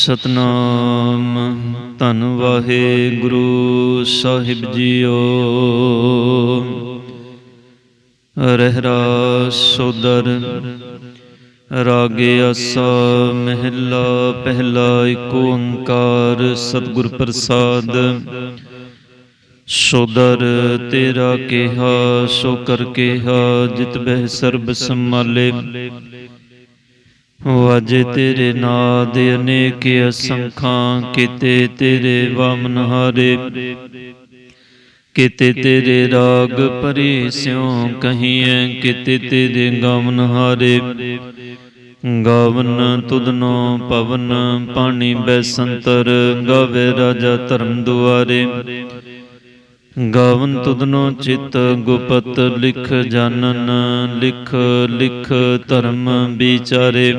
ਸਤਨਾਮ। ਧੰਨ ਵਾਹਿਗੁਰੂ ਸਾਹਿਬ ਜੀਓ। ਰਹਿਰਾ ਸੋਦਰ, ਰਾਗੇ ਆਸਾ, ਮਹਿਲਾ ਪਹਿਲਾ ਏਕ ਓੰਕਾਰ, ਸਤਿਗੁਰ ਪ੍ਰਸਾਦ। ਸੋਦਰ, ਤੇਰਾ ਕਿਹਾ, ਸੋ ਕਰ ਕਿਹਾ, ਜਿਤ ਬਹਿ ਸਰਬ ਸੰਮਾਲੇ ਵਾਜੇ ਤੇਰੇ ਨਾਦ ਅਨੇਕ ਅਸੰਖਾਂ, ਕੀਤੇ ਤੇਰੇ ਵਾਮਨ ਹਾਰੇ। ਕੀਤੇ ਤੇਰੇ ਰਾਗ ਪਰੀ ਸਿਉ ਕਹੀਐ, ਕੀਤੇ ਤੇਰੇ ਗਾਵਨ ਹਾਰੇ। ਗਾਵਨ ਤੁਧਨੋ ਪਵਨ, ਪਾਣੀ ਬੈਸੰਤਰ, ਗਾਵੇ ਰਾਜਾ ਧਰਮ ਦੁਆਰੇ। ਗਾਵਨ ਤੁਧਨੋ ਚਿਤ ਗੁਪਤ ਲਿਖ ਜਾਣਨ ਲਿਖ ਲਿਖ ਧਰਮ ਵਿਚਾਰੇ।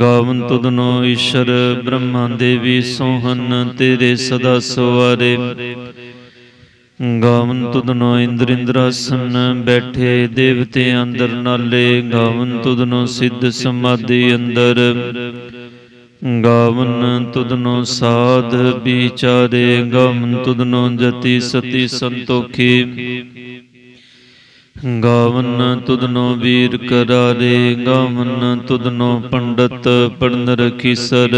ਗਾਵਨ ਤੁਧਨੋ ਈਸ਼ਰ ਬ੍ਰਹਮਾ ਦੇਵੀ ਸੋਹਨ ਤੇਰੇ ਸਦਾ ਸਵਾਰੇ। ਗਾਵਨ ਤੁਧਨੋ ਇੰਦਰ ਇੰਦਰਾਸਨ ਬੈਠੇ ਦੇਵਤੇ ਅੰਦਰ ਨਾਲੇ। ਗਾਵਨ ਤੁਧਨੋ ਸਿੱਧ ਸਮਾਧੀ ਅੰਦਰ। ਗਾਵਨ ਤੁਧਨੋ ਸਾਧ ਵਿਚਾਰੇ, ਗਾਵਨ ਤੁਧਨੋ ਜਤੀ ਸਤੀ ਸੰਤੋਖੀ। ਗਾਵਨ ਤੁਧਨੋ ਵੀਰ ਕਰਾਰੇ, ਗਾਵਨ ਤੁਧਨੋ ਪੰਡਤ ਪੜਨ ਰਖੀ ਸਰ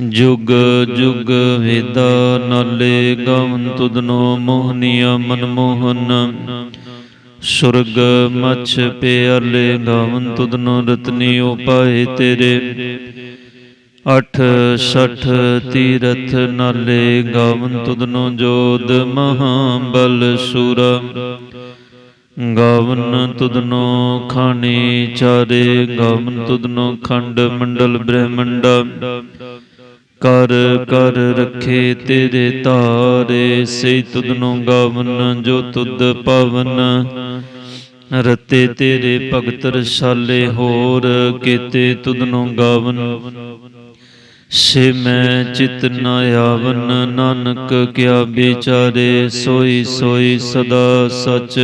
ਜੁਗ ਜੁਗ ਵੇਦਾ ਨਾਲੇ, ਗਾਵਨ ਤੁਧਨੋ ਮੋਹਨੀਆ ਮਨਮੋਹਨ। ਸੁਰਗ ਮਛ ਪਿਆਲੇ ਗਾਵਨ ਤੁਧਨੋ ਰਤਨੀ ਉਪਾਏ ਤੇਰੇ। ਅਠ ਸਠ ਤੀਰਥ ਨਾਲੇ ਗਾਵਨ ਤੁਧਨੋ ਜੋਦ ਮਹਾਬਲ ਸੂਰਾ। ਗਾਵਨ ਤੁਧਨੋ ਖਾਣੀ ਚਾਰੇ, ਗਾਵਨ ਤੁਧਨੋ ਖੰਡ ਮੰਡਲ ਬ੍ਰਹਮੰਡਾ। ਕਰ ਕਰ ਰਖੇ ਤੇਰੇ ਤਾਰੇ ਸੇ ਤੁਧਨੋ ਗਾਵਨ, ਜੋ ਤੁਧ ਪਵਨ। ਰਤੇ ਤੇਰੇ ਭਗਤ ਰਸਾਲੇ ਹੋਰ, ਕੀਤੇ ਤੁਧਨੋ ਗਾਵਨ। ਸੇ ਮੈਂ ਚਿਤ ਨ ਆਵਨ, ਨਾਨਕ ਕਿਆ ਵਿਚਾਰੇ, ਸੋਈ ਸੋਈ ਸਦਾ ਸਚ।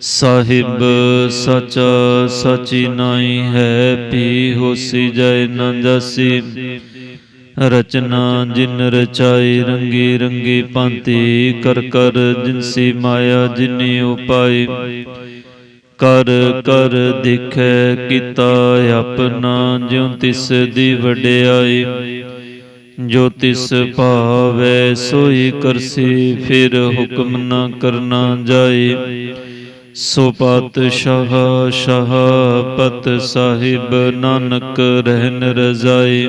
ਸਾਹਿਬ ਸਚਾ, ਸਚੀ ਨਾਈ ਹੈ ਪੀ ਹੋਸੀ ਜੈ ਨ ਰਚਨਾ ਜਿਨ ਰਚਾਈ ਰੰਗੀ ਰੰਗੀ ਭਾਂਤੀ, ਕਰ ਕਰ ਜਿਨਸੀ ਮਾਇਆ ਜਿਨੀ ਉਪਾਈ। ਕਰ ਕਰ ਦੇਖੈ ਕੀਤਾ ਆਪਣਾ, ਜਿਉ ਤਿਸ ਦੀ ਵਡਿਆਈ। ਜੋ ਤਿਸ ਭਾਵੈ ਸੋਈ ਕਰਸੀ, ਫਿਰ ਹੁਕਮ ਨਾ ਕਰਨਾ ਜਾਏ ਸੋ ਪਾਤਸ਼ਾਹ ਸ਼ਾਹ ਪਤ ਸਾਹਿਬ ਨਾਨਕ ਰਹਿਨ ਰਜ਼ਾਈ।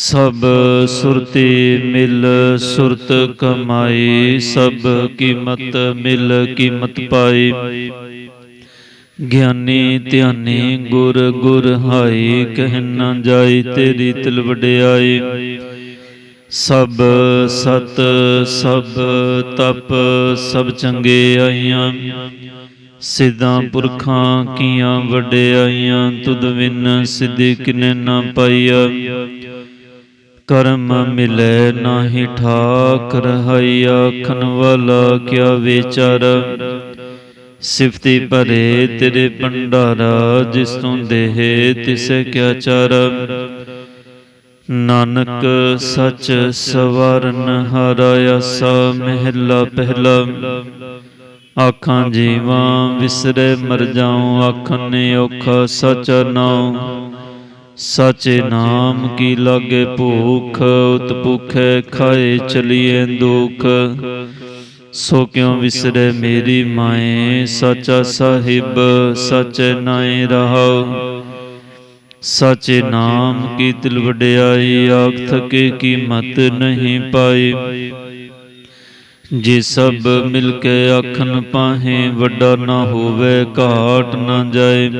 ਸਭ ਸੁਰਤੀ ਮਿਲ, ਸੁਰਤ ਕਮਾਈ, ਸਭ ਕੀਮਤ ਮਿਲ, ਕੀਮਤ ਪਾਈ। ਗਿਆਨੀ ਧਿਆਨੀ, ਗੁਰ ਗੁਰ ਹਾਈ, ਕਹਿ ਨਾ ਜਾਈ ਤੇਰੀ ਤਿਲ ਵਡਿਆਈ। ਸਭ ਸਤ, ਸਭ ਤਪ, ਸਭ ਚੰਗੇ ਆਈਆਂ। ਸਿੱਧਾਂ ਪੁਰਖਾਂ ਕੀਆਂ ਵਡਿਆਈਆਂ, ਤੁਧ ਵਿਨ ਸਿੱਧੀ ਕਿਨੇ ਨਾ ਪਾਈਆ। ਕਰਮ ਮਿਲੇ ਨਾਹੀ ਠਾਕ ਰਹਾਈ ਆਖਣ ਵਾਲਾ ਕਿਆ ਵਿਚਾਰ? ਸਿਫਤੀ ਭਰੇ ਤੇਰੇ ਭੰਡਾਰਾ, ਜਿਸ ਤੋਂ ਦੇਹ ਤਿਸੇ ਕਿਆ ਚਾਰ? ਨਾਨਕ ਸਚ ਸਵਰਨ ਹਾਰਾ ਆਸਾ, ਮਹਿਲਾ ਪਹਿਲਾ। ਆਖਾਂ ਜੀਵਾਂ ਵਿਸਰੇ ਮਰ ਜਾਉ, ਆਖਣ ਨੇ ਔਖਾ ਸਚ ਨਾਉ। ਸਾਚੇ ਨਾਮ ਕੀ ਲਾਗੇ ਭੂਖ, ਉਤ ਭੁਖੈ ਖਾਏ ਚਲੀਏ ਦੁਖ। ਸੋ ਕਿਉ ਵਿਸਰੇ ਮੇਰੀ ਮਾਏ, ਸਾਚਾ ਸਾਹਿਬ, ਸਚੇ ਨਾਏ ਰਹਾਉ। ਸਾਚੇ ਨਾਮ ਕੀ ਦਿਲ ਵਡਿਆਈ ਆਖ ਥਕੇ ਕੀਮਤ ਨਹੀਂ ਪਾਈ। ਜੇ ਸਭ ਮਿਲ ਕੇ ਆਖਣ ਪਾਹੇ, ਵੱਡਾ ਨਾ ਹੋਵੇ, ਘਾਟ ਨਾ ਜਾਏ।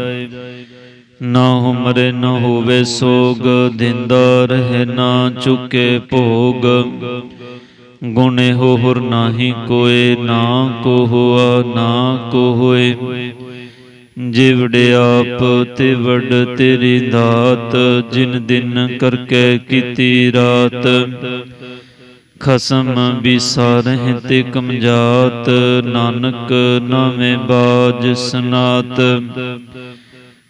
ਨਾ ਹੁਮਰੇ ਨਾ ਹੋਵੇ ਸੋਗ, ਦਿੰਦਾ ਰਹੇ ਨਾ ਚੁਕੇ ਭੋਗ। ਗੁਣੇ ਹੋਹੁਰ ਨਾਹੀ ਕੋਏ, ਨਾ ਕੋ ਹੁਆ ਨਾ ਕੋ ਹੋਏ ਜਿਵੜੇ ਆਪ ਤੇ ਵੱਡ ਤੇਰੀ ਦਾਤ, ਜਿਨ ਦਿਨ ਕਰਕੇ ਕੀਤੀ ਰਾਤ। ਖਸਮ ਬਿਸਾਰਹਿ ਤੇ ਕਮਜਾਤ, ਨਾਨਕ ਨਾਮੇ ਬਾਜ ਸਨਾਤ।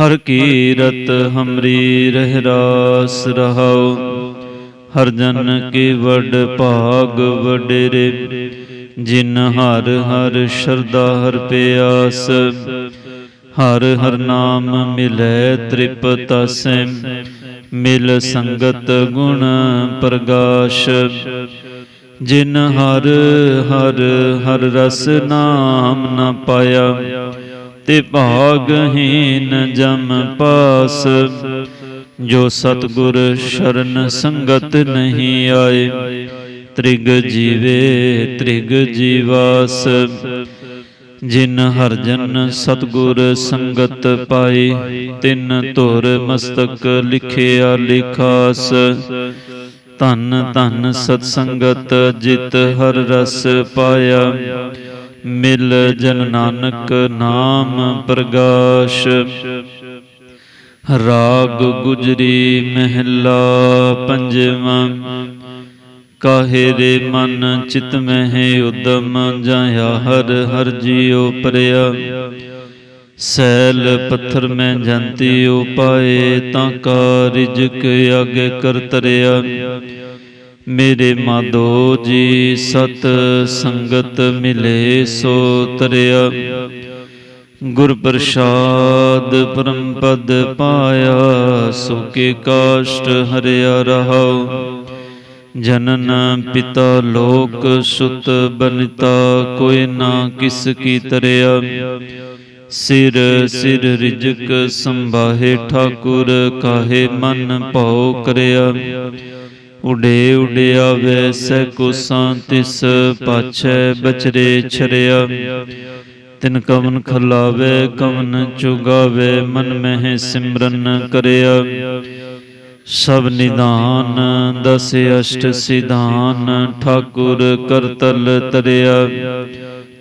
ਹਰ ਕੀਰਤ ਹਮਰੀ ਰਹਿ ਰਾਸ ਰਹਾਉ। ਹਰ ਜਨ ਕੀ ਵਡ ਭਾਗ ਵਡੇਰੇ, ਜਿਨ ਹਰ ਹਰ ਸ਼ਰਦਾ ਹਰ ਪਿਆਸ। ਹਰ ਹਰ ਨਾਮ ਮਿਲੈ ਤ੍ਰਿਪਤ ਸੈ ਮਿਲ ਸੰਗਤ ਗੁਣ ਪ੍ਰਗਾਸ਼। ਜਿਨ ਹਰ ਹਰ ਹਰ ਰਸ ਨਾਮ ਨ ਪਾਇਆ ਤੇ ਭਾਗਹੀਨ ਜਮ ਪਾਸ, ਜੋ ਸਤਗੁਰ ਸ਼ਰਨ ਸੰਗਤ ਨਹੀਂ ਆਏ। ਤ੍ਰਿਗ ਜੀਵੇ, ਤ੍ਰਿਗ ਜੀਵਾਸ, ਜਿਨ ਹਰ ਜਨ ਸਤਗੁਰ ਸੰਗਤ ਪਾਈ ਤਿਨ ਧੁਰ ਮਸਤਕ ਲਿਖਿਆ ਲਿਖਾਸ। ਧਨ ਧਨ ਸਤ ਸੰਗਤ ਜਿਤ ਹਰ ਰਸ ਪਾਇਆ ਮਿਲ ਜਨ ਨਾਨਕ ਨਾਮ ਪ੍ਰਗਾਸ਼। ਰਾਗ ਗੁਜਰੀ ਮਹਿਲਾ ਪੰਜਵਾਂ। ਕਾਹੇ ਰੇ ਮਨ ਚਿਤ ਮਹਿ ਉਦਮ ਜਾਇਆ ਹਰ ਹਰ ਜੀਉ ਪਰਿਆ। ਸੈਲ ਪੱਥਰ ਮੈਂ ਜੰਤੀ ਉਪਾਏ ਤਾਂ ਕਾ ਰਿਜਕ ਅਗੇ ਕਰ ਤਰਿਆ। ਮੇਰੇ ਮਾਧੋ ਜੀ ਸਤ ਸੰਗਤ ਮਿਲੇ ਸੋ ਤਰਿਆ। ਗੁਰ ਪ੍ਰਸਾਦ ਪਰਮ ਪਦ ਪਾਇਆ ਸੁਕੇ ਕਾਸ਼ਟ ਹਰਿਆ ਰਹਾਉ। ਜਨਨ ਪਿਤਾ ਲੋਕ ਸੁਤ ਬਨਿਤਾ, ਕੋਈ ਨਾ ਕਿਸ ਕੀ ਤਰਿਆ। ਸਿਰ ਸਿਰ ਰਿਜਕ ਸੰਭਾਹੇ ਠਾਕੁਰ, ਕਾਹੇ ਮਨ ਭਉ ਕਰਿਆ। ਉਡੇ ਉਡਿਆ ਵੈਸੈ ਕੁਸਾਂ ਤਿਸ ਪਾਛੈ ਬਚਰੇ ਛਰਿਆ। ਤਿਨ ਕਵਨ ਖਲਾਵੇ ਕਵਨ ਚੁਗਾਵੇ ਮਨ ਮਹਿ ਸਿਮਰਨ ਕਰਿਆ। ਸਭ ਨਿਦਾਨ ਦਸ ਅਸ਼ਟ ਸਿਧਾਨ ਠਾਕੁਰ ਕਰਤਲ ਤਰਿਆ।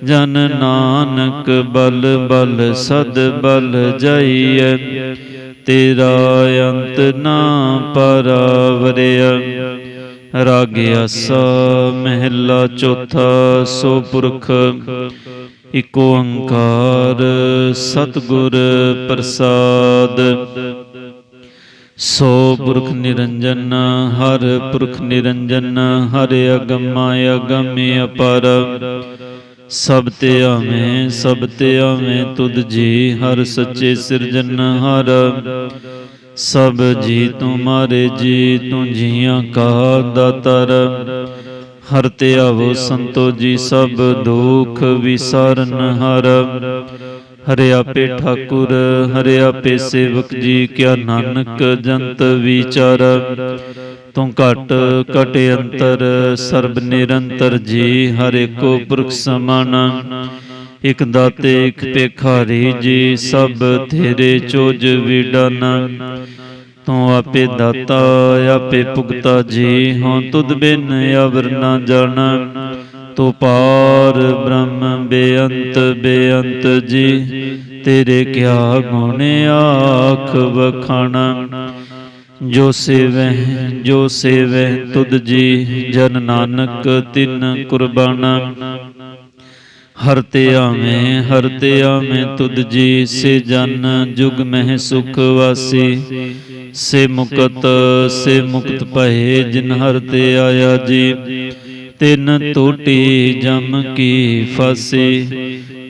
ਜਨ ਨਾਨਕ ਬਲ ਬਲ ਸਦ ਬਲ ਜਾਈਐ। ਤੇਰਾ ਅੰਤ ਨਾ ਪਰਾਵਰਿਆ। ਰਾਗ ਆਸਾ ਮਹਿਲਾ ਚੌਥਾ ਸੋ ਪੁਰਖ ਇਕ ਓੰਕਾਰ ਸਤਿਗੁਰ ਪ੍ਰਸਾਦ। ਸੋ ਪੁਰਖ ਨਿਰੰਜਨ, ਹਰ ਪੁਰਖ ਨਿਰੰਜਨ, ਹਰ ਅਗਮਾ ਅਗਮੇ ਅਪਰ। ਸਭ ਤੇ ਆਵੇਂ, ਸਭ ਤੇ ਆਵੇਂ ਤੁਧ ਜੀ, ਹਰ ਸੱਚੇ ਸਿਰਜਨ ਹਰ। ਸਭ ਜੀ ਤੁਮਾਰੇ ਜੀ, ਤੂੰ ਜੀਆਂ ਕਾ ਦਾਤਰ। ਹਰ ਤੇ ਆਵੋ ਸੰਤੋ ਜੀ, ਸਭ ਦੁਖ ਵਿਸਾਰਨ ਹਰ। ਹਰਿ ਆਪੇ ਠਾਕੁਰ, ਹਰਿ ਆਪੇ ਸੇਵਕ ਜੀ, ਕਿਆ ਨਾਨਕ ਜੰਤ ਵਿਚਾਰ। ਤੂੰ ਘਟ ਘਟ ਅੰਤਰ, ਸਰਬ ਨਿਰੰਤਰ ਜੀ, ਹਰ ਏਕੋ ਪੁਰਖ ਸਮਾਨ। ਇਕ ਦਾਤੇ, ਇਕ ਭੇਖਾਰੀ ਜੀ, ਸਭ ਤੇਰੇ ਚੋਜ ਵਿਡਨ। ਤੂੰ ਆਪੇ ਦਾਤਾ, ਆਪੇ ਭੁਗਤਾ ਜੀ ਹਾਂ ਤੁਧ ਬਿਨ ਅਵਰ ਨਾ ਜਾਣਾ। ਤੂੰ ਪਾਰ ਬ੍ਰਹਮ ਬੇਅੰਤ ਬੇਅੰਤ ਜੀ, ਤੇਰੇ ਕਿਆ ਗੁਣ ਆਖ ਵਖਾਣਾ। ਜੋ ਸੇਵਹਿ ਜੋ ਸੇਵਹਿ ਤੁਧ ਜੀ, ਜਨ ਨਾਨਕ ਤਿਨ ਕੁਰਬਾਨਾ। ਹਰ ਤੇ ਆਵੇਂ, ਹਰ ਤੇ ਆਵੇਂ ਤੁਧ ਜੀ, ਸੇ ਜਨ ਜੁਗ ਮਹਿ ਸੁਖ ਵਾਸੀ। ਸੇ ਮੁਕਤ ਸੇ ਮੁਕਤ ਭਏ ਜਿਨ ਹਰ ਤੇ ਆਇਆ ਜੀ। ਤਿਨ ਟੋਟੀ ਜਮ ਕੀ ਫਾਸੀ,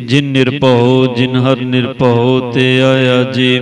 ਜਿਨ ਨਿਰਭਉ, ਜਿਨ ਹਰ ਨਿਰਭਉ ਤੇ ਆਇਆ ਜੀ।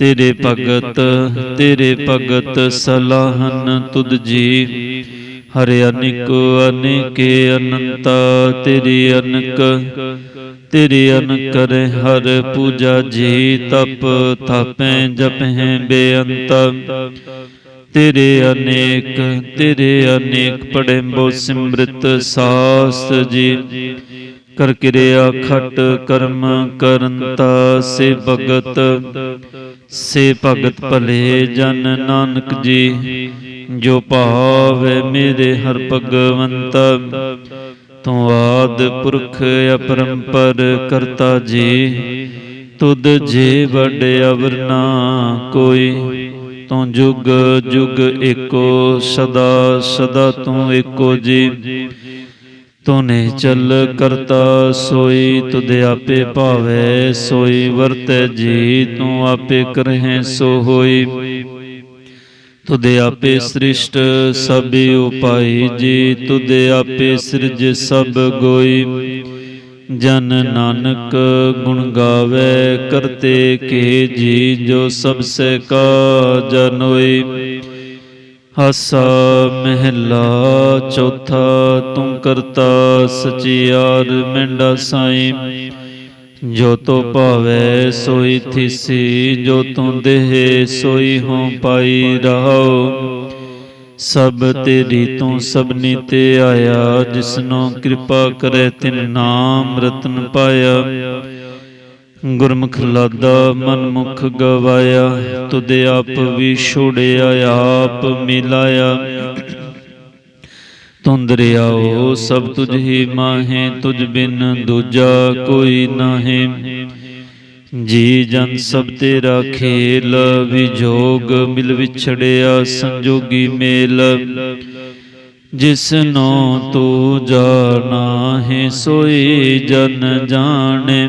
ਤੇਰੇ ਭਗਤ ਤੇਰੇ ਭਗਤ ਸਲਾਹਨ ਤੁਧ ਜੀ। ਹਰਿ ਅਨਿਕ ਅਨੇਕੇ ਅਨੰਤ ਤੇਰੀ ਅਨਕ ਤੇਰੀ ਅਨਕਰ ਹਰ ਪੂਜਾ ਜੀ ਤਪ ਥਾਪੈ ਜਪਹਿ ਬੇਅੰਤ। ਤੇਰੇ ਅਨੇਕ ਤੇਰੇ ਅਨੇਕ ਪੜਿੰਬੋ ਸਿਮ੍ਰਿਤ ਸਾਸ ਜੀ। ਕਰ ਕਿਰਿਆ ਖਟ ਕਰਮ ਕਰੰਤਾ ਸੇ ਭਗਤ। ਸੇ ਭਗਤ ਭਲੇ ਜਨ ਨਾਨਕ ਜੀ, ਜੋ ਭਾਵੇ ਮੇਰੇ ਹਰ ਭਗਵੰਤ। ਤੂੰ ਆਦ ਪੁਰਖ ਅਪਰੰਪਰ ਕਰਤਾ ਜੀ, ਤੁਧ ਜੇ ਵੱਡ ਅਵਰ ਨਾ ਕੋਈ। ਤੂੰ ਜੁਗ ਜੁਗ ਏਕੋ ਸਦਾ ਸਦਾ ਤੂੰ ਏਕੋ ਜੀ। ਤੂੰ ਨੇ ਚੱਲ ਕਰਤਾ, ਸੋਈ ਤੁਧ ਆਪੇ ਭਾਵੇ, ਸੋਈ ਵਰਤੈ ਜੀ, ਤੂੰ ਆਪੇ ਕਰਹਿ ਸੋ ਹੋਈ ਤੁਧ ਆਪੇ ਸ੍ਰਿਸ਼ਟ, ਸਭ ਉਪਾਈ ਜੀ, ਤੁਧ ਆਪੇ ਸਿਰਜ ਸਭ ਗੋਈ। ਜਨ ਨਾਨਕ ਗੁਣ ਗਾਵੇ, ਕਰਤੇ ਕੇ ਜੀ, ਜੋ ਸਭ ਸੇ ਕਾ ਜਨੋਈ। ਹਾਸਾ ਮਹਿਲਾ ਚੌਥਾ, ਤੂੰ ਕਰਤਾ ਸਚਿਆਰ ਮਿੰਡਾ ਸਾਈ। ਜੋ ਤੋ ਭਾਵੇ ਸੋਈ ਥਿਸੀ, ਜੋ ਤੂੰ ਦੇਹ ਸੋਈ ਹੋ ਪਾਈ ਰਹਾਉ ਸਭ ਤੇਰੀ ਤੂੰ ਸਭਨੀ ਤੇ ਆਇਆ, ਜਿਸਨੋ ਕਿਰਪਾ ਕਰੇ ਤਿਨ ਨਾਮ ਰਤਨ ਪਾਇਆ। ਗੁਰਮੁਖ ਲਾਦਾ ਮਨ ਮੁਖ ਗਵਾਇਆ, ਤੁਧ ਆਪ ਵੀ ਛੋੜਿਆ, ਆਪ ਮਿਲਾਇਆ। ਤੁਮ ਸਭ ਤੁਝ ਹੀ ਮਾਹੇ, ਤੁਝ ਬਿਨ ਦੂਜਾ ਕੋਈ ਨਾਹੀ। ਜੀ ਜਨ ਸਭ ਤੇਰਾ ਖੇਲ ਵਿਜੋਗ ਮਿਲ ਵਿਛੜਿਆ ਸੰਜੋਗੀ ਮੇਲ। ਜਿਸ ਨੂੰ ਤੂੰ ਜਾਣਾ ਹੈ ਸੋਈ ਜਨ ਜਾਣੇ।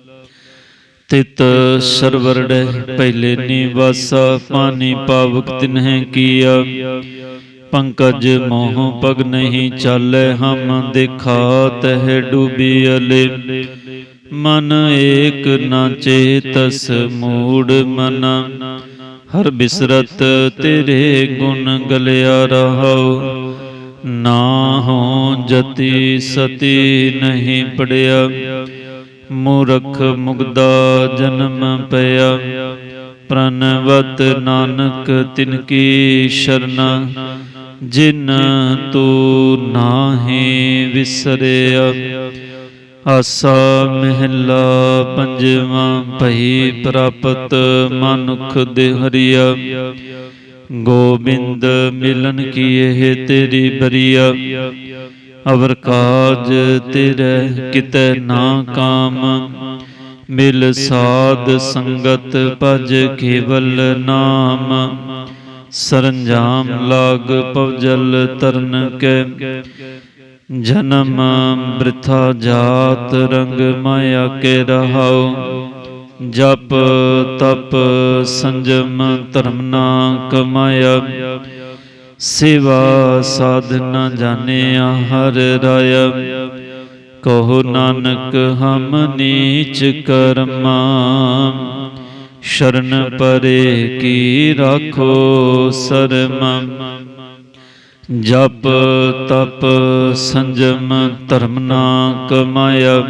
ਤਿਤ ਸਰਵਰੜੈ, ਪਹਿਲੇ ਨਿਵਾਸਾ ਪਾਣੀ ਪਾਵਕ ਤਿਨਹਿ ਕੀਆ। ਪੰਕਜ ਮੋਹ ਪਗ ਨਹੀਂ ਚਾਲੈ, ਹਮ ਦੇਖਾ ਤਹਿ ਡੂਬੀ ਅਲੇ। ਮਨ ਏਕ ਨਾ ਚੇਤਸ ਮੂੜ ਮਨ। ਹਰ ਬਿਸਰਤ ਤੇਰੇ ਗੁਣ ਗਲਿਆ ਰਹਾਉ। ਨਾ ਹੋ ਜਤੀ ਸਤੀ ਨਹੀਂ ਪੜਿਆ। ਮੂਰਖ ਮੁਗਦਾ ਜਨਮ ਪਿਆ। ਪ੍ਰਨਵਤ ਨਾਨਕ ਤਿਨ ਕੀ ਸ਼ਰਨਾ, ਜਿਨ ਤੂ ਨਾਹੀ ਵਿਸਰਿਆ। ਆਸਾ ਮਹਿਲਾ ਪੰਜਵਾਂ ਭਈ ਪ੍ਰਾਪਤ ਮਨੁਖ ਦੇ ਹਰੀਆ ਗੋਬਿੰਦ ਮਿਲਨ ਕੀ ਇਹ ਤੇਰੀ ਬਰੀਆ। ਅਵਰ ਕਾਜ ਤੇਰੇ ਕਿਤੇ ਨਾ ਕਾਮ, ਮਿਲ ਸਾਧ ਸੰਗਤ ਭਜ ਕੇਵਲ ਨਾਮ। ਸਰੰਜਾਮ ਲਾਗ ਪਵਜਲ ਤਰਨ ਕੇ, ਜਨਮ ਬ੍ਰਿਥਾ ਜਾਤ ਰੰਗ ਮਾਇਆ ਕੇ ਰਹਾਉ। ਜਪ ਤਪ ਸੰਜਮ ਧਰਮ ਨਾ ਕਮਾਇਆ ਸੇਵਾ ਸਾਧਨਾ ਜਾਣਿਆ ਹਰ ਰਾਇ ਕਹੋ ਨਾਨਕ, ਹਮ ਨੀਚ ਕਰਮਾ। ਸ਼ਰਨ ਪਰੇ ਕੀ ਰਾਖੋ ਸਰਮ। ਜਪ ਤਪ ਸੰਜਮ ਧਰਮ ਨਾ ਕਮਾਇਆ।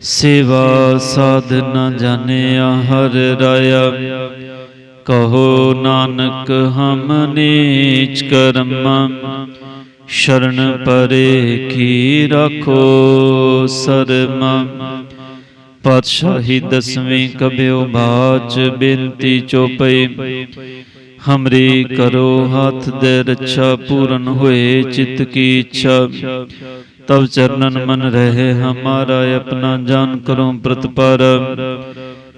ਸੇਵਾ ਸਾਧ ਨ ਜਾਣਿਆ ਹਰ ਰਾਇਆ। ਕਹੋ ਨਾਨਕ, ਹਮ ਨੀਚ ਕਰਮ, ਸ਼ਰਨ ਪਰੇ ਕੀ ਰੱਖੋ ਸਰਮ। ਪਾਤਸ਼ਾਹੀ ਦਸਵੀਂ ਕਬਿਓ ਬਾਚ, ਬੇਨਤੀ ਚੋਪਈ, ਹਮਰੀ ਕਰੋ ਹੱਥ ਦੇ ਰੱਛਾ, ਪੂਰਨ ਹੋਏ ਚਿਤ ਕੀ ਇੱਛਾ। ਤਬ ਚਰਨਨ ਮਨ ਰਹੇ, ਹਮਾਰਾ ਆਪਣਾ ਜਾਨ ਕਰੋ ਪ੍ਰਤਪਾਰ।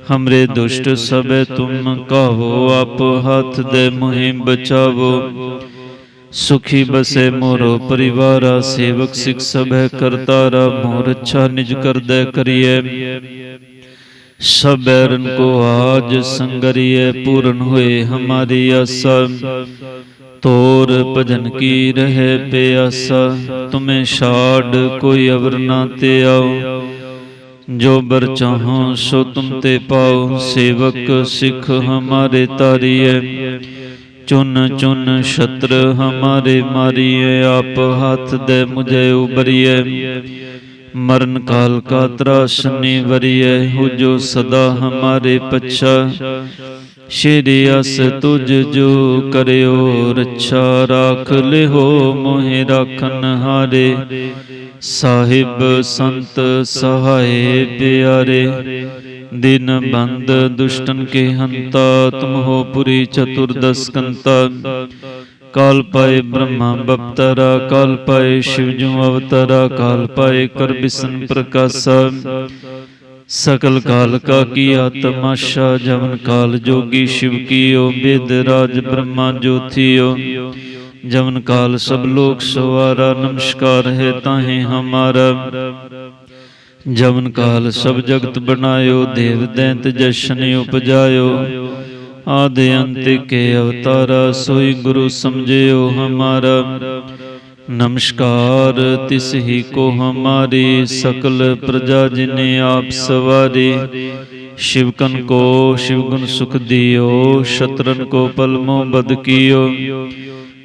ਹਮਰੇ ਦੁਸ਼ਟ ਸਭੇ ਤੁਮ ਕਹੋ ਆਪ ਹੱਥ ਦੇ ਮੁਹਿਮ ਬਚਾਵੋ ਸੁਖੀ ਬਸੇ ਮੋਰੋ ਪਰਿਵਾਰਾ ਸੇਵਕ ਸਿਖ ਸਭੈ ਕਰਤਾਰਾ ਮੋਰ ਅੱਛਾ ਨਿਜ ਕਰਦੈ ਕਰੀਏ ਸਬੈਰਨ ਕੋ ਆਜ ਸੰਗਰੀਏ ਪੂਰਨ ਹੋਏ ਹਮਾਰੀ ਆਸਾ ਤੋਰ ਭਜਨ ਕੀ ਰਹੇ ਪਿਆਸਾ ਤੁਮੇ ਛਾੜ ਕੋਈ ਅਵਰ ਨਾ ਤੇ ਆਓ ਜੋ ਬਰ ਚਾਹੋ ਸੋ ਤੁਮ ਤੇ ਪਾਓ, ਸੇਵਕ ਸਿੱਖ ਹਮਾਰੇ ਤਾਰੀਏ ਚੁਨ ਚੁਨ ਛਤਰ ਹਮਾਰੇ ਮਾਰੀਏ ਆਪ ਹੱਥ ਦੇ ਮੁਝੇ ਉਬਰੀਏ ਮਰਨ ਕਾਲ ਕਾ ਤਰਾਸਨੀ ਵਰੀਏ ਹੋ ਜੋ ਸਦਾ ਹਮਾਰੇ ਪਛਾ। ਸ਼ੇਰੀ ਅਸ ਤੁਜ ਜੋ ਕਰਿਓ, ਰੱਛਾ ਰਾਖ ਲਿਹੋ, ਮੋਹਿ ਰਾਖਨ ਹਾਰੇ। ਸਾਹਿਬ ਸੰਤ ਸਹਾਏ ਪਿਆਰੇ, ਦਿਨ ਬੰਦ ਦੁਸ਼ਟਨ ਕੇ ਹੰਤਾ, ਤੁਮ ਹੋ ਪੁਰੀ ਚਤੁਰਦਸ ਕੰਤਾ। ਕਾਲ ਪਾਏ ਬ੍ਰਹਮਾ ਬਪਤਰਾ, ਕਾਲ ਪਾਏ ਸ਼ਿਵ ਜੂ ਅਵਤਰਾ, ਕਾਲ ਪਾਏ ਕਰ ਬਿਸਨ ਪ੍ਰਕਾਸ਼ਾ। ਸਕਲ ਕਾਲ ਕਾ ਕੀਆ ਤਮਾਸ਼ਾ ਜਵਨ ਕਾਲ ਜੋਗੀ ਸ਼ਿਵ ਕੀਓ, ਬੇਦ ਰਾਜ ਬ੍ਰਹਮਾ ਜੋਥੀਓ। ਜਵਨ ਕਾਲ ਸਭ ਲੋਕ ਸਵਾਰਾ ਨਮਸਕਾਰ ਹੈ ਤਾਹੇ ਹਮਾਰਾ ਜਵਨ ਕਾਲ ਸਭ ਜਗਤ ਬਣਾਇਓ ਦੇਵ ਦੈਂਤ ਜਸ਼ਨ ਉਪਜਾਇਓ ਆਦ ਅੰਤ ਕੇ ਅਵਤਾਰਾ ਸੋਈ ਗੁਰੂ ਸਮਝਿਓ ਹਮਾਰਾ ਨਮਸਕਾਰ ਤਿਸ ਹੀ ਕੋ ਹਮਾਰੀ ਸਕਲ ਪ੍ਰਜਾ ਜਿਨੇ ਆਪ ਸਵਾਰੀ शिवकन को शिवगुण सुख दियो शत्रन को पलमो बद कियो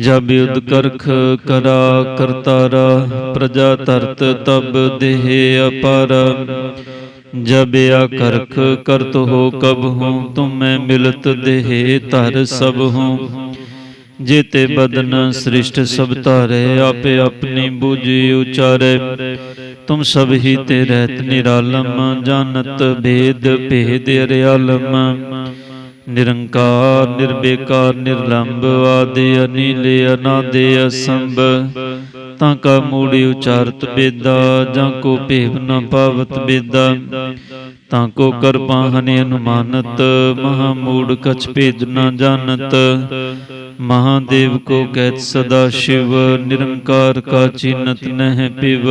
ਜਬ ਯੁਧ ਕਰਖ ਕਰਾ ਕਰਤਾਰਾ, ਪ੍ਰਜਾ ਤਰਤ ਤਬ ਦੇਹ ਅਪਾਰ। ਜਬ ਆ ਕਰਖ ਕਰਤ ਹੋ ਕਬ ਹੂੰ, ਤੁਮੈ ਮਿਲਤ ਦੇਹ ਧਰ ਸਭ ਹੂੰ। ਜੇਤੇ ਬਦਨ ਸ੍ਰਿਸ਼ਟ ਸਭ ਧਾਰੇ, ਆਪੇ ਆਪਣੀ ਬੁਝੀ ਉਚਾਰੇ। ਤੁਮ ਸਭ ਹੀ ਤੇ ਰਹਿਤ ਨਿਰਾਲਮ, ਜਾਣਤ ਭੇਦ ਭੇਦ ਰਿਆਲਮ ਨਿਰੰਕਾਰ ਨਿਰਬੇਕਾਰ ਨਿਰਲੰਭ ਆਦਿ ਅਨੀਲੇ ਅਨਾਦੇ ਅਸੰਭ। ਤਾਂ ਕਾ ਮੂੜੀ ਉਚਾਰਤ ਬੇਦਾ, ਜਾਂ ਕੋ ਭੇਵ ਨ ਪਾਵਤ ਬੇਦਾ। ਤਾਂ ਕੋ ਕਰ ਪਾਹਨੇ ਅਨੁਮਾਨਤ, ਮਹਾ ਮੂੜ ਕਛ ਭੇਦ ਨ ਜਾਣਤ। ਮਹਾਦੇਵ ਕੋ ਕਹਿਤ ਸਦਾ ਸ਼ਿਵ, ਨਿਰੰਕਾਰ ਕਾ ਚਿਨਤ ਨਹਿ ਪਿਵ।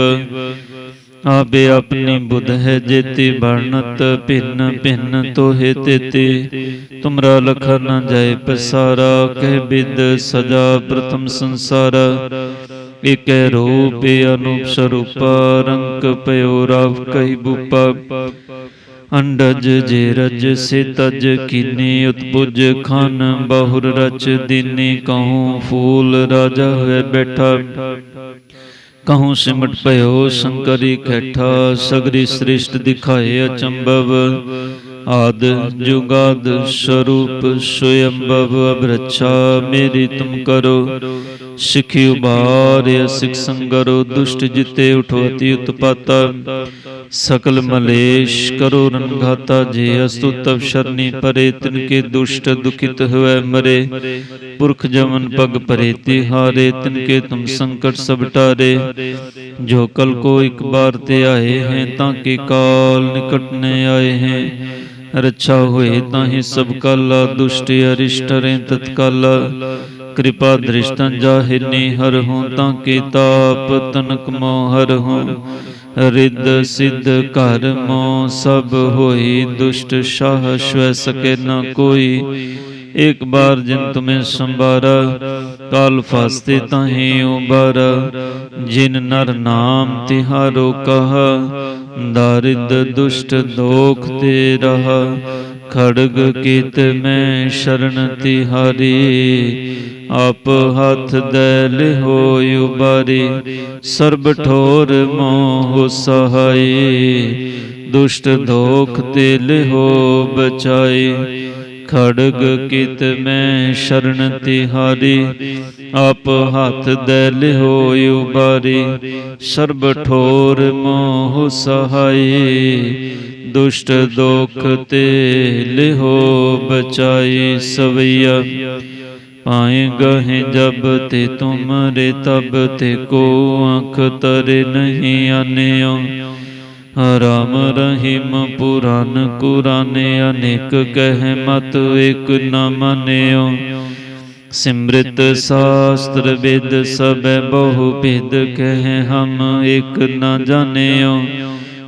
ਆਪੇ ਆਪਣੀ ਬੁੱਧ ਹੈ ਜੇਤੀ ਬਰਨਤ ਭਿੰਨ ਭਿੰਨ ਤੋਹੇ ਤੇਤੇ। ਤੁਮਰਾ ਲਖ ਨ ਜਾਏ ਪਸਾਰਾ, ਕਹਿ ਬਿਦ ਸਜਾ ਪ੍ਰਥਮ ਸੰਸਾਰ। ਇਕੈ ਰੂਪ ਅਨੂਪ ਸਰੂਪ, ਰੰਗ ਪਇਓ ਰਵ ਕਈ ਬੂਪਾ। ਅੰਡਜ ਜੇ ਰਜ ਸੇ ਤਜ ਕੀਨੇ ਉਤਪੁਜ ਖਾਨ ਬਹੁਰ ਰਚ ਦੀਨੇ ਕਹੂੰ। ਫੂਲ ਰਾਜਾ ਹੈ ਬੈਠਾ। ਕਹੂੰ ਸਿਮਟ ਭਇਓ ਸ਼ੰਕਰੀ ਖੈਠਾ ਸਗਰੀ ਸ੍ਰਿਸ਼ਟ ਦਿਖਾਏ ਅਚੰਭਵ। ਆਦ ਜੁਗਾਦ ਸਰੂਪ ਸੋਯੰਭਵ ਅਬਰਛਾ, ਮੇਰੀ ਤੁਮ ਕਰੋ। ਸਿਖੀ ਉਬਾਰਿ ਸਿਖ ਸੰਗਰੋ, ਦੁਸ਼ਟ ਜਿਤੇ ਉਠੋਤੀ ਉਤਪਾਤਾ। ਸਕਲ ਮਲੇਸ਼ ਕਰੋ ਰਣਘਾਤਾ ਜੇ ਅਸਤੁ ਤਵ ਸ਼ਰਨੀ ਪਰੇ, ਤਿਨ ਕੇ ਦੁਸ਼ਟ ਦੁਖਿਤ ਹੋਇ ਮਰੇ। ਪੁਰਖ ਜਮਨ ਪਗ ਪਰੇ ਤਿਹਾਰੇ ਤਿਨ ਕੇ ਤੁਮ ਸੰਕਟ ਸਭ ਟਾਰੇ। ਜੋ ਕਲ ਕੋ ਇੱਕ ਬਾਰ ਤੇ ਆਏ ਹੈ, ਤਾਂ ਕੇ ਕਾਲ ਨਿਕਟ ਨ ਆਏ ਹੈ। ਰੱਛਾ ਹੋਏ ਤਾਂ ਹੀ ਸਭ ਕਲ, ਦੁਸ਼ਟ ਅਰਿਸ਼ਟ ਰੇ ਤਤਕਲ। ਕਿਰਪਾ ਦ੍ਰਿਸ਼ਟੰ ਜਾਹਿਨੀ ਹਰ ਹੂੰ ਤਾਂ ਕੀ ਤਾਪ, ਤਨਕ ਮੋ ਹਰ ਹੂੰ। ਰਿੱਧ ਸਿੱਧ ਘਰ ਮੋ ਸਭ ਹੋਈ, ਦੁਸ਼ਟ ਸ਼ਾਹ ਸ਼ਵੈ ਸਕੇ ਨਾ ਕੋਈ। ਇੱਕ ਬਾਰ ਜਿਨ ਤੁਮੇ ਸੰਭਾਰਾ, ਕਾਲ ਫਾਸਤੇ ਤਾਹੀ ਉਬਾਰਾ ਜਿਨ ਨਰ ਨਾਮ ਤਿਹਾਰੋ ਕਹਾ ਦਰਿਦ ਦੁਸ਼ਟ ਦੋਖ ਤੇ ਰਹਾ, ਖੜਗ ਕੀਤ ਮੈਂ ਸ਼ਰਨ ਤਿਹਾਰੀ। ਆਪ ਹੱਥ ਦੈਲ ਹੋਇ ਉਬਾਰੀ, ਸਰਬ ਠੋਰ ਮੋਹ ਸਹਾਈ। ਦੁਸ਼ਟ ਦੋਖ ਤੇ ਲਿਹੋ ਬਚਾਈ। ਖੜਗ ਕੀਤ ਮੈਂ ਸ਼ਰਨ ਤਿਹਾਰੀ। ਆਪ ਹੱਥ ਦੇ ਲਿਹੋ ਉਬਾਰੀ। ਸਰਬ ਠੋਰ ਮੋਹ ਸਹਾਈ। ਦੁਸ਼ਟ ਦੋਖ ਤੇ ਲਿਹੋ ਬਚਾਈ ਸਵਈਆ। ਪਾਏ ਗਹਿ ਜਬ ਤੇ ਤੁਮਰੇ ਤਬ ਤੇ ਕੋ ਅੱਖ ਤਰੇ ਨਹੀਂ ਆਨਿਓ। ਰਾਮ ਰਹੀਮ ਪੁਰਾਨ ਕੁਰਾਨੇ, ਅਨੇਕ ਕਹਿ ਮਤ, ਇਕ ਨ ਮੰਨਿਓ। ਸਿਮ੍ਰਿਤ ਸਾਸਤਰ ਵੇਦ ਸਭੈ ਬਹੁ ਭੇਦ ਕਹਿ ਹਮ, ਇਕ ਨ ਜਾਣਿਓ।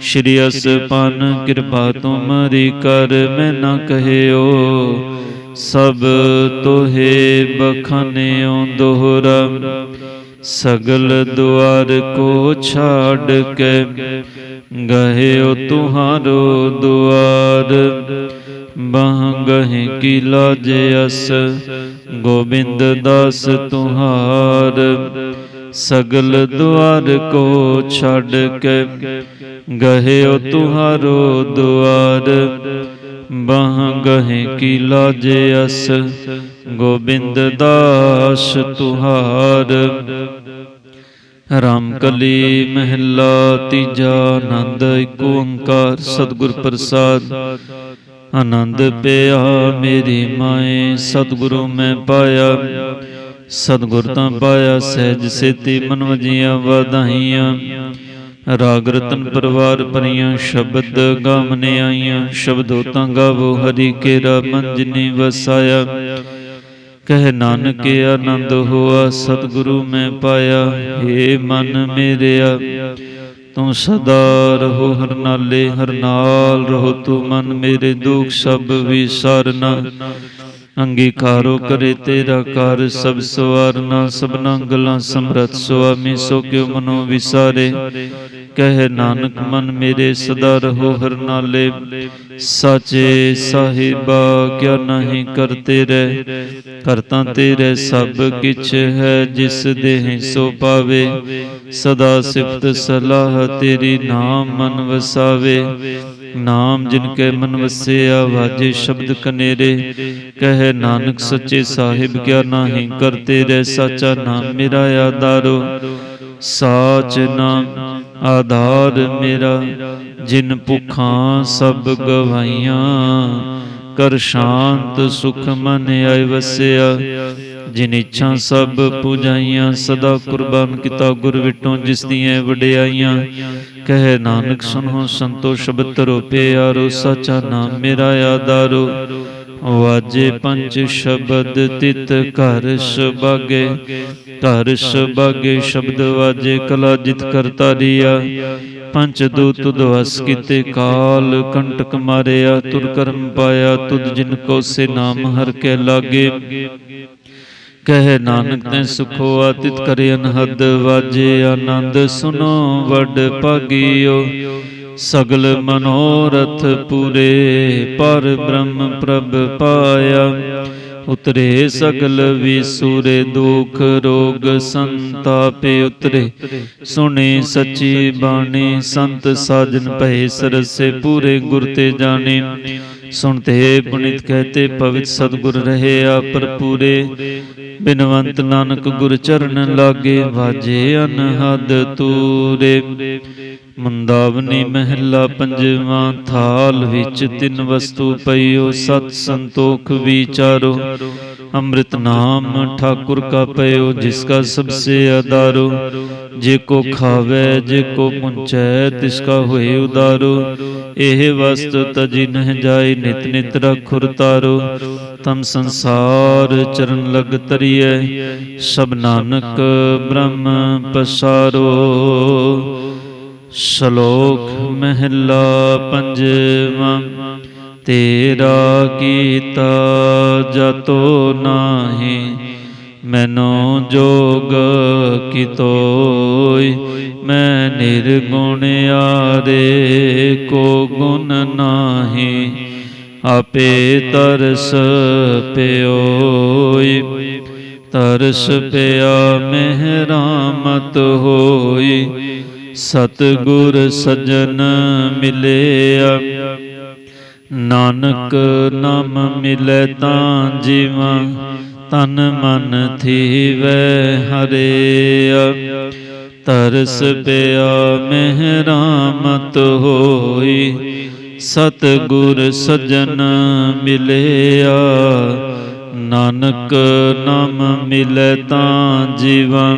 ਸ਼੍ਰੀ ਅਸਪਨ ਕਿਰਪਾ ਤੁਮਰੀ ਕਰ, ਮੈਂ ਨਾ ਕਹਿਓ। ਸਭ ਤੋਹੇ ਬਖਾਨਿਓ ਦੋਹਰਾ। ਸਗਲ ਦੁਆਰ ਕੋ ਛਾੜ ਕੇ ਗਹਿਓ ਤੁਹਾਰੋ ਦੁਆਰ। ਬਾਹ ਗਹਿ ਕੀ ਲਾਜ ਅਸ, ਗੋਬਿੰਦ ਦਾਸ ਤੁਹਾਰ। ਸਗਲ ਦੁਆਰ ਕੋ ਛੱਡ ਕੇ ਗਏ ਉਹ ਤੁਹਾਰੋ ਦੁਆਰ। ਬਾਹ ਗਹਿ ਕੀ ਲਾਜ ਅਸ, ਗੋਬਿੰਦ ਦਾਸ ਤੁਹਾਰ। ਰਾਮ ਕਲੀ ਮਹਿਲਾ, ਤੀਜਾ ਆਨੰਦ ਏਕ ਓੰਕਾਰ, ਸਤਿਗੁਰ ਪ੍ਰਸਾਦ। ਆਨੰਦ ਪਿਆ ਮੇਰੀ ਮਾਏ, ਸਤਿਗੁਰੂ ਮੈਂ ਪਾਇਆ। ਸਤਿਗੁਰ ਤਾਂ ਪਾਇਆ, ਸਹਿਜ ਸੇਤੀ ਮਨ ਵਜੀਆਂ ਵਧਾਈਆਂ। ਰਾਗ ਰਤਨ ਪਰਵਾਰ ਪਰੀਆਂ ਸ਼ਬਦ ਗਾਮਨੇ ਆਈਆਂ। ਸ਼ਬਦੋ ਤਾਂ ਗਾਵੋ, ਹਰੀ ਕੇਰਾ ਮਨ ਜਿਨੀ ਵਸਾਇਆ। ਕਹਿ ਨਾਨਕ ਆਨੰਦ ਹੋਆ, ਸਤਿਗੁਰੂ ਮੈਂ ਪਾਇਆ ਏ ਮਨ ਮੇਰਿਆ। ਤੂੰ ਸਦਾ ਰਹੋ ਹਰਨਾਲੇ ਹਰ ਨਾਲ ਰਹੋ ਤੂੰ ਮਨ ਮੇਰੇ ਦੁੱਖ ਸਭ ਵਿਸਾਰਨਾ। ਅੰਗੀਕਾਰੋ ਕਰੇ ਤੇਰਾ ਕਰ ਸਭ ਸਵਾਰਨਾ, ਸਭਨਾ ਗਲਾਂ ਸਮਰਤ ਸੁਆਮੀ, ਸੋ ਕਿਉ ਮਨੋ ਵਿਸਾਰੇ। ਕਹਿ ਨਾਨਕ ਮਨ ਮੇਰੇ ਸਦਾ ਰਹੋ ਹਰਨਾਲੇ। ਨਾਲੇ ਸਚੇ ਸਾਹਿਬ ਕਿਆ ਨਹੀਂ ਕਰਤੇ ਰਹਿ। ਕਰਤਾ ਤੇਰੇ ਸਭ ਕਿਛ ਹੈ, ਜਿਸ ਦੇਹ ਸੋ ਪਾਵੇ। ਸਦਾ ਸਿਫਤ ਸਲਾਹ ਤੇਰੀ ਨਾਮ ਮਨ ਵਸਾਵੇ। ਨਾਮ ਜਿਨ ਕੇ ਮਨ ਵਸਿਆ, ਵਾਜੇ ਸ਼ਬਦ ਕਨੇਰੇ। ਕਹੇ ਨਾਨਕ ਸੱਚੇ ਸਾਹਿਬ ਕਿਆ ਨਾਹੀ ਕਰਤੇ ਰਹਿ, ਸਾਚਾ ਨਾਮ ਮੇਰਾ ਆਧਾਰੋ। ਸਾਚ ਨਾਮ ਆਧਾਰ ਮੇਰਾ ਜਿਨ ਭੁਖਾਂ ਸਭ ਗਵਾਈਆਂ ਕਰ ਸ਼ਾਂਤ ਸੁਖ ਮਨ ਆਇ ਵਸਿਆ। ਜਿਨ ਇੱਛਾ ਸਭ ਪੂਜਾਈਆਂ, ਸਦਾ ਕੁਰਬਾਨ ਕੀਤਾ ਗੁਰ ਵਿਟੋਂ, ਜਿਸ ਦੀਆਂ ਵਡਿਆਈਆਂ। ਕਹੇ ਨਾਨਕ ਸੁਨੋ ਸੰਤੋ, ਸ਼ਬਦ ਤਰੋ ਪਿਆਰੋ, ਸਾਚਾ ਨਾਮ ਮੇਰਾ ਆਧਾਰੋ। ਵਾਜੇ ਪੰਜ ਸ਼ਬਦ ਤਿਤ ਘਰ ਸੁਭਾਗੇ ਘਰ ਸੁਭਾਗੇ ਸ਼ਬਦ ਵਾਜੇ ਕਲਾ ਜਿਤ ਕਰਤਾ ਰੀਆ ਪੰਜ ਦੂਤ ਤੁਧ ਵਸ ਕੀਤੇ, ਕਾਲ ਕੰਟਕ ਮਾਰਿਆ, ਤੁਰ ਕਰਮ ਪਾਇਆ, ਤੁਧ ਜਿਨ ਕੋ ਸੇ ਨਾਮ ਹਰ ਕੇ ਲਾਗੇ। ਕਹਿ ਨਾਨਕ ਤੈ ਸੁਖੋ ਆਤਿਤ ਕਰੇ ਅਨਹਦ ਵਾਜੇ ਆਨੰਦ ਸੁਨੋ ਵੱਡ ਭਾਗਿਓ। ਸਗਲ ਮਨੋਰਥ ਪੂਰੇ ਪਰ ਬ੍ਰਹਮ ਪ੍ਰਭ ਪਾਇਆ। ਉਤਰੇ ਸਗਲ ਵਿਸੂਰੇ ਦੁਖ ਰੋਗ ਸੰਤਾਪੇ ਉਤਰੇ। ਸੁਣੇ ਸੱਚੀ ਬਾਣੀ ਸੰਤ ਸਾਜਨ ਭਏ ਸਰਸੇ ਪੂਰੇ ਗੁਰ ਤੇ ਜਾਣੇ। ਸੁਣਤੇ ਪੁਨਿਤ ਕਹਤੇ ਪਵਿੱਤ ਸਤਗੁਰ ਰਹਿਆ ਪੂਰੇ। ਬਿਨਵੰਤ ਨਾਨਕ ਗੁਰ ਚਰਨ ਲਾਗੇ ਵਾਜੇ ਅਨਹਦ ਤੂਰੇ। ਮੁੰਦਾਵਨੀ ਮਹਿਲਾ ਪੰਜਵਾਂ ਥਾਲ ਵਿੱਚ ਤਿੰਨ ਵਸਤੂ ਪਈਓ ਸਤ ਸੰਤੋਖ ਵਿਚਾਰੋ। ਅੰਮ੍ਰਿਤ ਨਾਮ ਠਾਕੁਰ ਕਾ ਪਇਓ ਜਿਸ ਕਾ ਸਭ ਸੇ ਆਧਾਰੋ। ਜੇ ਕੋ ਖਾਵੇ ਜੇ ਕੋ ਪੁੰਚੈ ਤਿਸ ਕਾ ਹੋਏ ਉਦਾਰੋ। ਇਹ ਵਸਤ ਤਜੀ ਨਹ ਜਾਏ ਨਿਤ ਨਿਤ ਰਖੁਰ ਤਾਰੋ। ਤਮ ਸੰਸਾਰ ਚਰਨ ਲਗ ਤਰੀਐ। ਸਭ ਨਾਨਕ ਬ੍ਰਹਮ ਪਸਾਰੋ। ਸ਼ਲੋਕ ਮਹਿਲਾ ਪੰਜਵਾਂ, ਤੇਰਾ ਕੀਤਾ ਜਤੋ ਨਾਹੀ, ਮੈਨੋ ਜੋਗ ਕਿਤੋਈ, ਮੈਂ ਨਿਰਗੁਣ ਆਰੇ ਕੋ ਗੁਣ ਨਾਹੀ, ਆਪੇ ਤਰਸ ਪਿਓਈ, ਤਰਸ ਪਿਆ ਮਹਿਰਾਮਤ ਹੋਈ ਸਤਗੁਰ ਸਜਣ ਮਿਲਿਆ। ਨਾਨਕ ਨਾਮ ਮਿਲੈ ਤਾਂ ਜੀਵਾਂ ਤਨ ਮਨ ਥੀਵੈ ਹਰਿਆ। ਤਰਸ ਪਿਆ ਮਹਿਰਾਮਤ ਹੋਈ, ਸਤਗੁਰ ਸਜਣ ਮਿਲਿਆ। ਨਾਨਕ ਨਾਮ ਮਿਲੈ ਤਾਂ ਜੀਵਾਂ